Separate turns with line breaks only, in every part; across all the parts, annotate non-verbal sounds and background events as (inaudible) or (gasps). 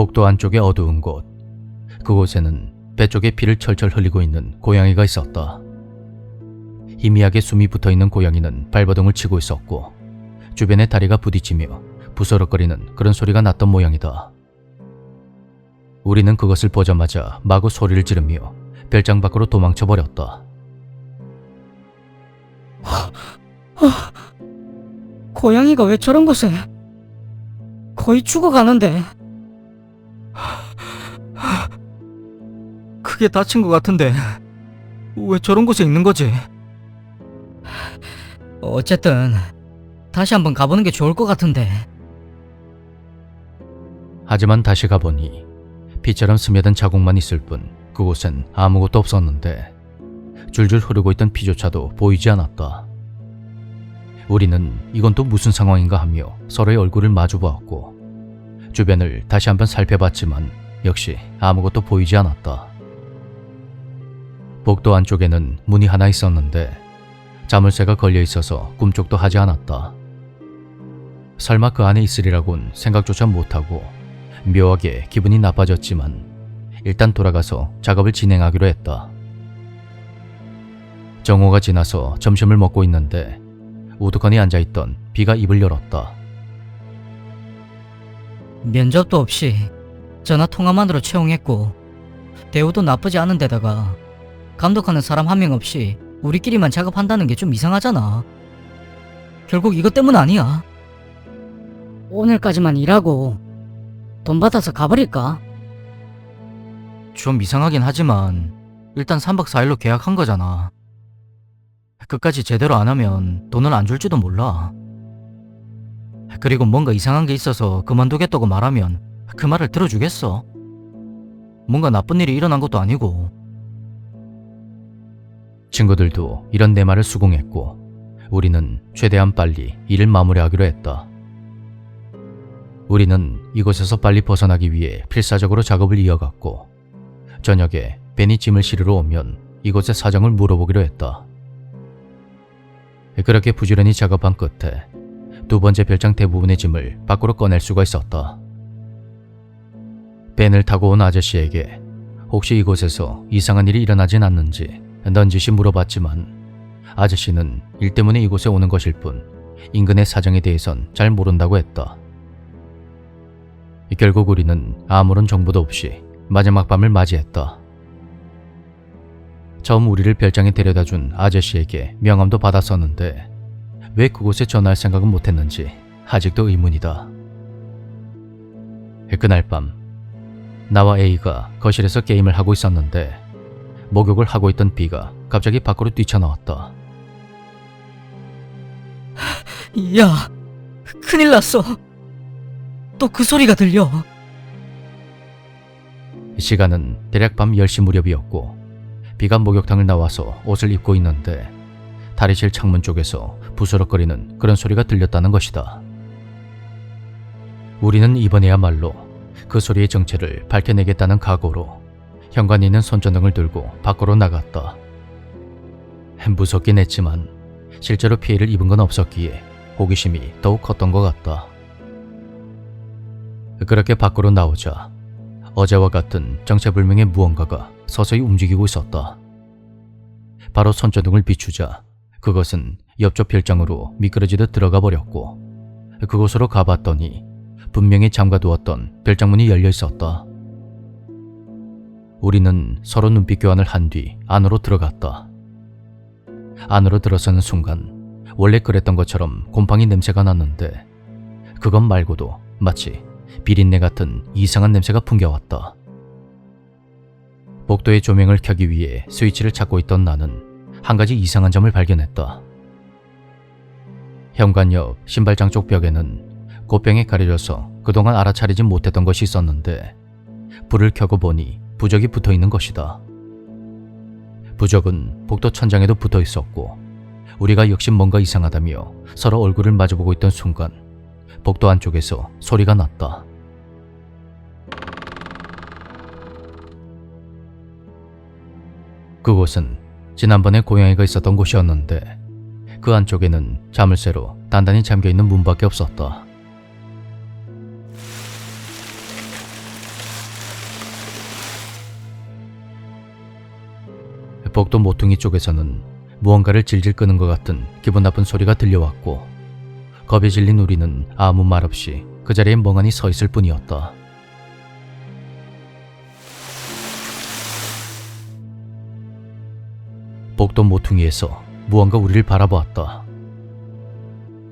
복도 안쪽의 어두운 곳. 그곳에는 배 쪽에 피를 철철 흘리고 있는 고양이가 있었다. 희미하게 숨이 붙어 있는 고양이는 발버둥을 치고 있었고 주변에 다리가 부딪히며 부스럭거리는 그런 소리가 났던 모양이다. 우리는 그것을 보자마자 마구 소리를 지르며 별장 밖으로 도망쳐 버렸다.
고양이가 왜 저런 곳에? 거의 죽어가는데.
크게 다친 것 같은데 왜 저런 곳에 있는 거지?
어쨌든 다시 한번 가보는 게 좋을 것 같은데.
하지만 다시 가보니 피처럼 스며든 자국만 있을 뿐 그곳엔 아무것도 없었는데 줄줄 흐르고 있던 피조차도 보이지 않았다. 우리는 이건 또 무슨 상황인가 하며 서로의 얼굴을 마주보았고 주변을 다시 한번 살펴봤지만 역시 아무것도 보이지 않았다. 복도 안쪽에는 문이 하나 있었는데 자물쇠가 걸려 있어서 꿈쩍도 하지 않았다. 설마 그 안에 있으리라곤 생각조차 못하고 묘하게 기분이 나빠졌지만 일단 돌아가서 작업을 진행하기로 했다. 정오가 지나서 점심을 먹고 있는데 우두커니 앉아있던 비가 입을 열었다.
면접도 없이 전화 통화만으로 채용했고 대우도 나쁘지 않은 데다가 감독하는 사람 한 명 없이 우리끼리만 작업한다는 게 좀 이상하잖아. 결국 이것 때문 아니야. 오늘까지만 일하고 돈 받아서 가버릴까?
좀 이상하긴 하지만 일단 3박 4일로 계약한 거잖아. 끝까지 제대로 안 하면 돈을 안 줄지도 몰라. 그리고 뭔가 이상한 게 있어서 그만두겠다고 말하면 그 말을 들어주겠어? 뭔가 나쁜 일이 일어난 것도 아니고
친구들도 이런 내 말을 수긍했고 우리는 최대한 빨리 일을 마무리하기로 했다. 우리는 이곳에서 빨리 벗어나기 위해 필사적으로 작업을 이어갔고 저녁에 벤이 짐을 실으러 오면 이곳의 사정을 물어보기로 했다. 그렇게 부지런히 작업한 끝에 두 번째 별장 대부분의 짐을 밖으로 꺼낼 수가 있었다. 벤을 타고 온 아저씨에게 혹시 이곳에서 이상한 일이 일어나진 않는지 넌지시 물어봤지만 아저씨는 일 때문에 이곳에 오는 것일 뿐 인근의 사정에 대해선 잘 모른다고 했다. 결국 우리는 아무런 정보도 없이 마지막 밤을 맞이했다. 처음 우리를 별장에 데려다 준 아저씨에게 명함도 받았었는데 왜 그곳에 전화할 생각은 못했는지 아직도 의문이다. 그날 밤 나와 A가 거실에서 게임을 하고 있었는데 목욕을 하고 있던 B가 갑자기 밖으로 뛰쳐나왔다.
야, 큰일 났어. 또 그 소리가 들려.
시간은 대략 밤 10시 무렵이었고 B가 목욕탕을 나와서 옷을 입고 있는데 탈의실 창문 쪽에서 부스럭거리는 그런 소리가 들렸다는 것이다. 우리는 이번에야말로 그 소리의 정체를 밝혀내겠다는 각오로 현관에 있는 손전등을 들고 밖으로 나갔다. 무섭긴 했지만 실제로 피해를 입은 건 없었기에 호기심이 더욱 컸던 것 같다. 그렇게 밖으로 나오자 어제와 같은 정체불명의 무언가가 서서히 움직이고 있었다. 바로 손전등을 비추자 그것은 옆쪽 별장으로 미끄러지듯 들어가 버렸고 그곳으로 가봤더니 분명히 잠가두었던 별장문이 열려 있었다. 우리는 서로 눈빛 교환을 한 뒤 안으로 들어갔다. 안으로 들어서는 순간 원래 그랬던 것처럼 곰팡이 냄새가 났는데 그것 말고도 마치 비린내 같은 이상한 냄새가 풍겨왔다. 복도의 조명을 켜기 위해 스위치를 찾고 있던 나는 한 가지 이상한 점을 발견했다. 현관 옆 신발장 쪽 벽에는 꽃병에 가려져서 그동안 알아차리지 못했던 것이 있었는데 불을 켜고 보니 부적이 붙어 있는 것이다. 부적은 복도 천장에도 붙어 있었고 우리가 역시 뭔가 이상하다며 서로 얼굴을 마주보고 있던 순간 복도 안쪽에서 소리가 났다. 그곳은 지난번에 고양이가 있었던 곳이었는데 그 안쪽에는 자물쇠로 단단히 잠겨있는 문밖에 없었다. 복도 모퉁이 쪽에서는 무언가를 질질 끄는 것 같은 기분 나쁜 소리가 들려왔고 겁에 질린 우리는 아무 말 없이 그 자리에 멍하니 서 있을 뿐이었다. 복도 모퉁이에서 무언가 우리를 바라보았다.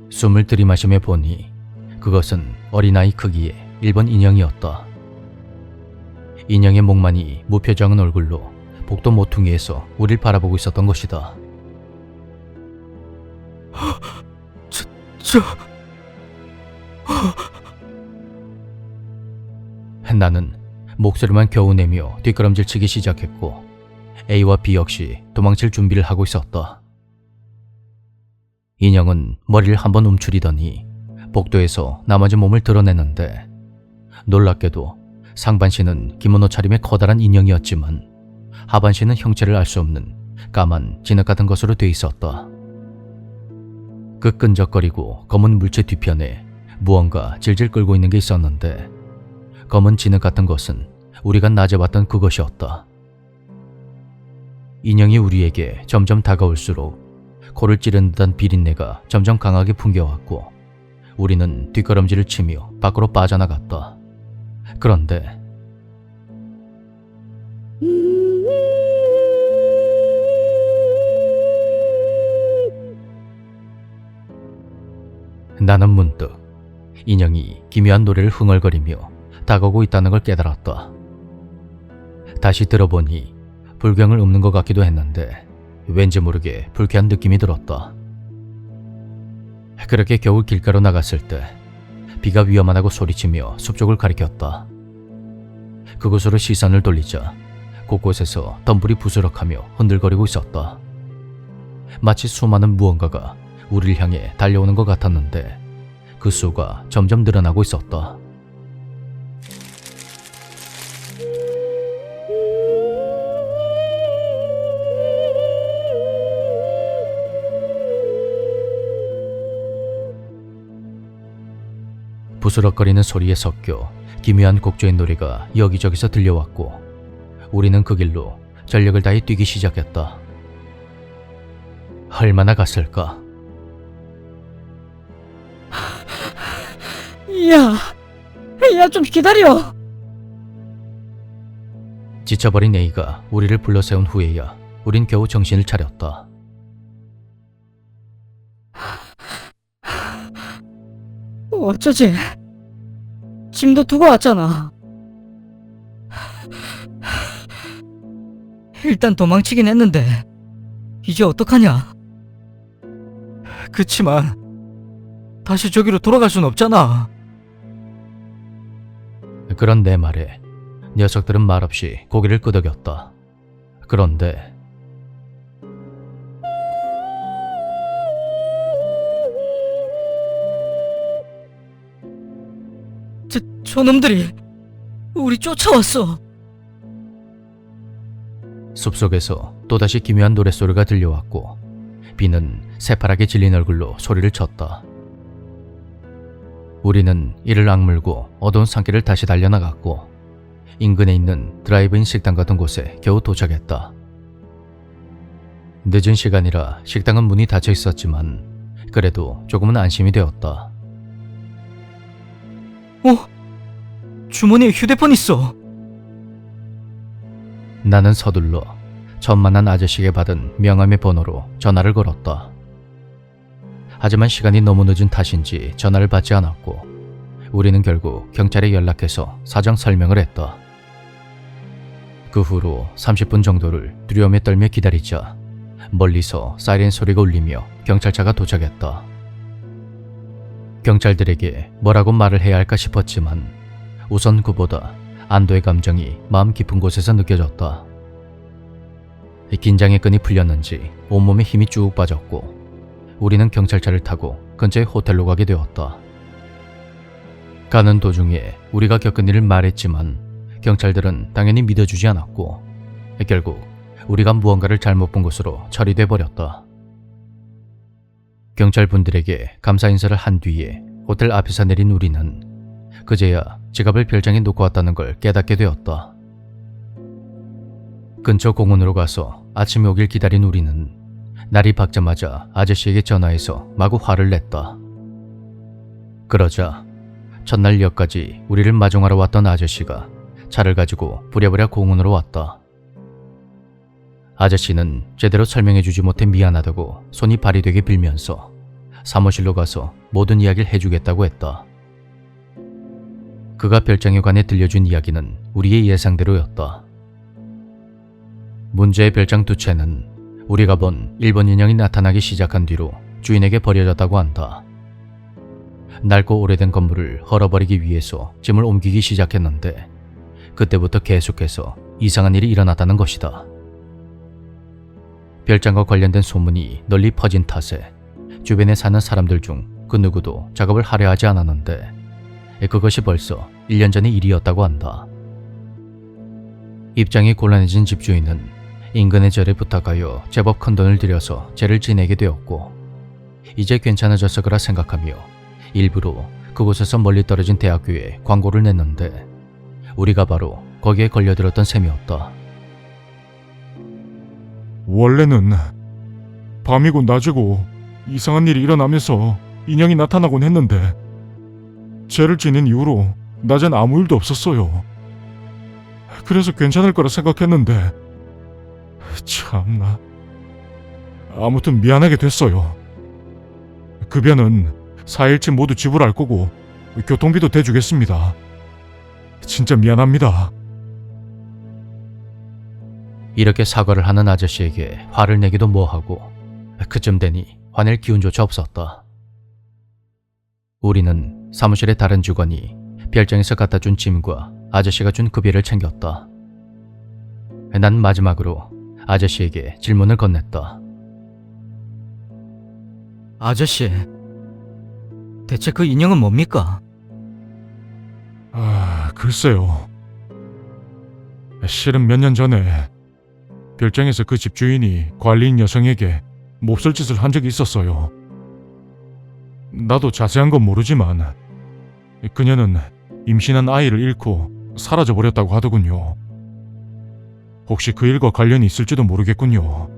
숨을 들이마시며 보니 그것은 어린아이 크기의 일본 인형이었다. 인형의 목만이 무표정한 얼굴로 복도 모퉁이에서 우릴 바라보고 있었던 것이다. (gasps)
저... (gasps)
나는 목소리만 겨우 내며 뒷걸음질 치기 시작했고 A와 B 역시 도망칠 준비를 하고 있었다. 인형은 머리를 한번 움츠리더니 복도에서 나머지 몸을 드러내는데 놀랍게도 상반신은 기모노 차림의 커다란 인형이었지만 하반신은 형체를 알 수 없는 까만 진흙 같은 것으로 돼 있었다. 그 끈적거리고 검은 물체 뒤편에 무언가 질질 끌고 있는 게 있었는데 검은 진흙 같은 것은 우리가 낮에 봤던 그것이었다. 인형이 우리에게 점점 다가올수록 코를 찌른 듯한 비린내가 점점 강하게 풍겨왔고 우리는 뒷걸음질을 치며 밖으로 빠져나갔다. 그런데 나는 문득 인형이 기묘한 노래를 흥얼거리며 다가오고 있다는 걸 깨달았다. 다시 들어보니 불경을 읊는 것 같기도 했는데 왠지 모르게 불쾌한 느낌이 들었다. 그렇게 겨울 길가로 나갔을 때 비가 위험하다고 소리치며 숲쪽을 가리켰다. 그곳으로 시선을 돌리자 곳곳에서 덤불이 부스럭하며 흔들거리고 있었다. 마치 수많은 무언가가 우리를 향해 달려오는 것 같았는데 그 수가 점점 늘어나고 있었다. 부스럭거리는 소리에 섞여 기묘한 곡조의 노래가 여기저기서 들려왔고 우리는 그 길로 전력을 다해 뛰기 시작했다. 얼마나 갔을까?
야, 야 좀 기다려.
지쳐버린 A가 우리를 불러 세운 후에야 우린 겨우 정신을 차렸다.
어쩌지? 짐도 두고 왔잖아. 일단 도망치긴 했는데 이제 어떡하냐?
그치만 다시 저기로 돌아갈 순 없잖아.
그런 내 말에 녀석들은 말없이 고개를 끄덕였다. 그런데
저 저놈들이 우리 쫓아왔어.
숲속에서 또다시 기묘한 노랫소리가 들려왔고 비는 새파랗게 질린 얼굴로 소리를 쳤다. 우리는 이를 악물고 어두운 산길을 다시 달려나갔고 인근에 있는 드라이브인 식당 같은 곳에 겨우 도착했다. 늦은 시간이라 식당은 문이 닫혀 있었지만 그래도 조금은 안심이 되었다.
주머니에 휴대폰 있어.
나는 서둘러 만난 아저씨에게 받은 명함의 번호로 전화를 걸었다. 하지만 시간이 너무 늦은 탓인지 전화를 받지 않았고 우리는 결국 경찰에 연락해서 사정 설명을 했다. 그 후로 30분 정도를 두려움에 떨며 기다리자 멀리서 사이렌 소리가 울리며 경찰차가 도착했다. 경찰들에게 뭐라고 말을 해야 할까 싶었지만 우선 그보다 안도의 감정이 마음 깊은 곳에서 느껴졌다. 긴장의 끈이 풀렸는지 온몸에 힘이 쭉 빠졌고 우리는 경찰차를 타고 근처의 호텔로 가게 되었다. 가는 도중에 우리가 겪은 일을 말했지만 경찰들은 당연히 믿어주지 않았고 결국 우리가 무언가를 잘못 본 것으로 처리돼 버렸다. 경찰분들에게 감사 인사를 한 뒤에 호텔 앞에서 내린 우리는 그제야 지갑을 별장에 놓고 왔다는 걸 깨닫게 되었다. 근처 공원으로 가서 아침이 오길 기다린 우리는 날이 밝자마자 아저씨에게 전화해서 마구 화를 냈다. 그러자 전날 역까지 우리를 마중하러 왔던 아저씨가 차를 가지고 부랴부랴 공원으로 왔다. 아저씨는 제대로 설명해주지 못해 미안하다고 손이 발이 되게 빌면서 사무실로 가서 모든 이야기를 해주겠다고 했다. 그가 별장에 관해 들려준 이야기는 우리의 예상대로였다. 문제의 별장 두 채는 우리가 본 일본 인형이 나타나기 시작한 뒤로 주인에게 버려졌다고 한다. 낡고 오래된 건물을 헐어버리기 위해서 짐을 옮기기 시작했는데 그때부터 계속해서 이상한 일이 일어났다는 것이다. 별장과 관련된 소문이 널리 퍼진 탓에 주변에 사는 사람들 중 그 누구도 작업을 하려 하지 않았는데 그것이 벌써 1년 전의 일이었다고 한다. 입장이 곤란해진 집주인은 인근의 절에 부탁하여 제법 큰 돈을 들여서 죄를 지내게 되었고 이제 괜찮아졌을 거라 생각하며 일부러 그곳에서 멀리 떨어진 대학교에 광고를 냈는데 우리가 바로 거기에 걸려들었던 셈이었다.
원래는 밤이고 낮이고 이상한 일이 일어나면서 인형이 나타나곤 했는데 죄를 지닌 이후로 낮엔 아무 일도 없었어요. 그래서 괜찮을 거라 생각했는데 참나 아무튼 미안하게 됐어요. 급여는 4일치 모두 지불할 거고 교통비도 대주겠습니다. 진짜 미안합니다.
이렇게 사과를 하는 아저씨에게 화를 내기도 뭐하고 그쯤 되니 화낼 기운조차 없었다. 우리는 사무실의 다른 직원이 별장에서 갖다 준 짐과 아저씨가 준 급여를 챙겼다. 난 마지막으로 아저씨에게 질문을 건넸다.
아저씨, 대체 그 인형은 뭡니까?
아, 글쎄요. 실은 몇 년 전에 별장에서 그 집주인이 관리인 여성에게 몹쓸 짓을 한 적이 있었어요. 나도 자세한 건 모르지만 그녀는 임신한 아이를 잃고 사라져 버렸다고 하더군요. 혹시 그 일과 관련이 있을지도 모르겠군요.